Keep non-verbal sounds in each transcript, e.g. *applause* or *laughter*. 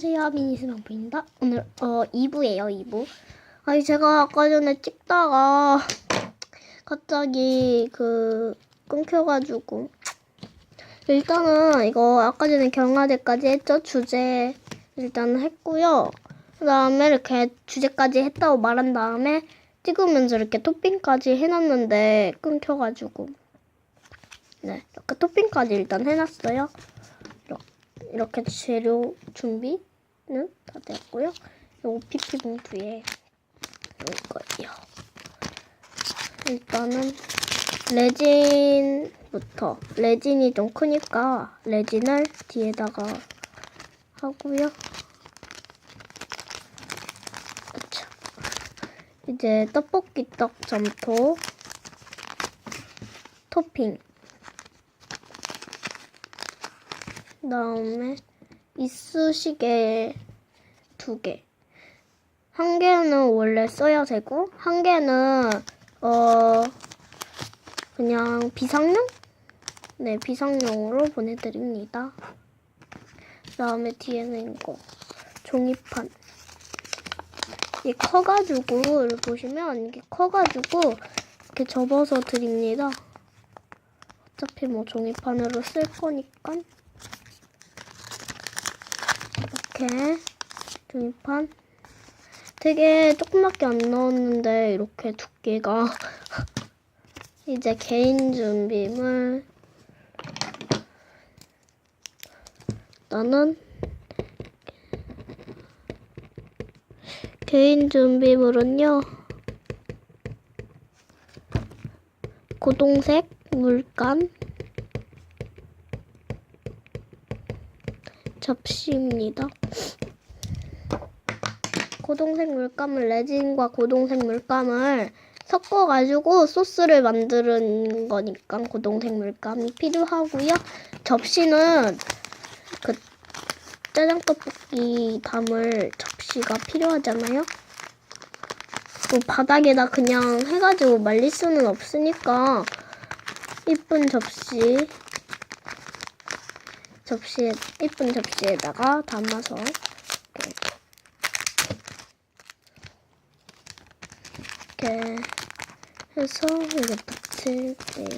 안녕하세요. 미니스랑부입니다. 오늘 어 2부예요 2부. 아니 제가 아까 전에 찍다가 갑자기 그 끊겨가지고. 일단은 이거 아까 전에 경화대까지 했죠? 주제 일단 했고요. 그 다음에 이렇게 주제까지 했다고 말한 다음에 찍으면서 이렇게 토핑까지 해놨는데 끊겨가지고. 네 이렇게 토핑까지 일단 해놨어요 이렇게 재료 준비는 다 됐고요. 요 OPP 봉투에 넣을 거예요. 일단은 레진부터 레진이 좀 크니까 레진을 뒤에다가 하고요. 아차. 이제 떡볶이 떡 점토 토핑 그 다음에 이쑤시개 두 개. 한 개는 원래 써야 되고 한 개는 어 그냥 비상용? 네, 비상용으로 보내드립니다. 그 다음에 뒤에는 이거 종이판. 이게 커가지고 이렇게 보시면 이게 커가지고 이렇게 접어서 드립니다. 어차피 뭐 종이판으로 쓸 거니까. 이렇게 종이판? 되게 조그맣게 안 넣었는데 이렇게 두께가. *laughs* 이제 개인 준비물. 나는 개인 준비물은요. 고동색 물감 접시입니다. 고동색 물감을 레진과 고동색 물감을 섞어가지고 소스를 만드는 거니까 고동색 물감이 필요하고요. 접시는 그 짜장 떡볶이 담을 접시가 필요하잖아요. 뭐 바닥에다 그냥 해가지고 말릴 수는 없으니까 이쁜 접시 접시에 이쁜 접시에다가 담아서 이렇게 해서 이게 붙일게요.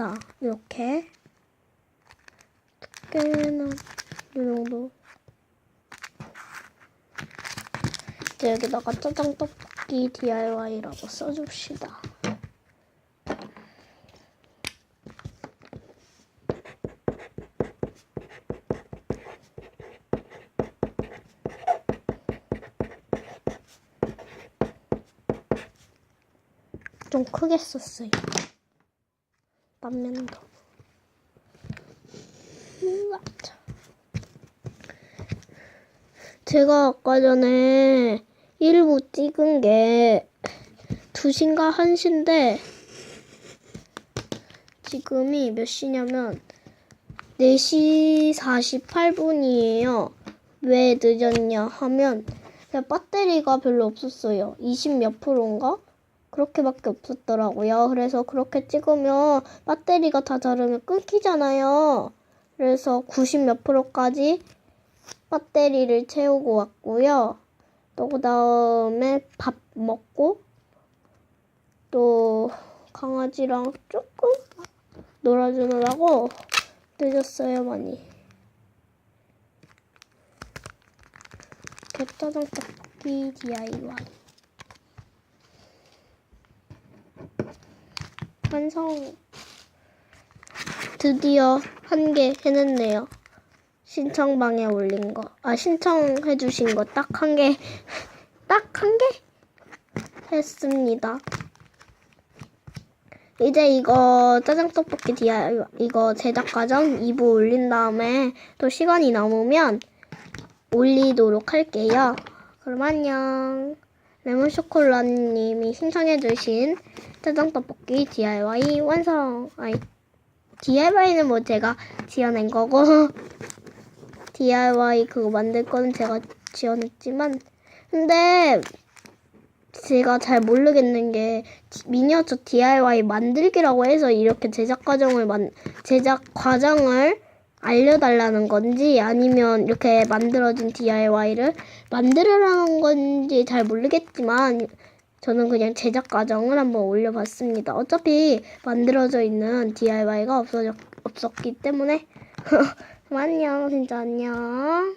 됐다. 이렇게 두께는 이 정도. 여기다가 짜장 떡볶이 DIY라고 써줍시다. 좀 크게 썼어요. 우와. 제가 아까 전에 1부 찍은 게 2시인가 1시인데 지금이 몇 시냐면 4시 48분이에요. 왜 늦었냐 하면 배터리가 별로 없었어요. 20 몇 프로인가? 그렇게밖에 없었더라고요. 그래서 그렇게 찍으면 배터리가 다 다르면 끊기잖아요. 그래서 90 몇 프로까지 배터리를 채우고 왔고요. 또 그다음에 밥 먹고 또 강아지랑 조금 놀아주느라고 늦었어요 많이. 개짜장 떡볶이 DIY 완성 드디어 한 개 해냈네요. 신청방에 올린 거. 아, 신청해 주신 거 딱 한 개, 딱 한 개 했습니다. 이제 이거 짜장떡볶이 DIY 이거 제작 과정 2부 올린 다음에 또 시간이 남으면 올리도록 할게요. 그럼 안녕. 레몬쇼콜라님이 신청해주신 짜장떡볶이 DIY 완성. 아이, DIY는 뭐 제가 지어낸 거고 *laughs* DIY 그거 만들 거는 제가 지어냈지만 근데 제가 잘 모르겠는 게 미니어처 DIY 만들기라고 해서 이렇게 제작 과정을 만 제작 과정을 알려달라는 건지 아니면 이렇게 만들어진 DIY를 만들으라는 건지 잘 모르겠지만 저는 그냥 제작 과정을 한번 올려봤습니다. 어차피 만들어져 있는 DIY가 없어졌, 없었기 때문에 *laughs* 안녕 진짜 안녕.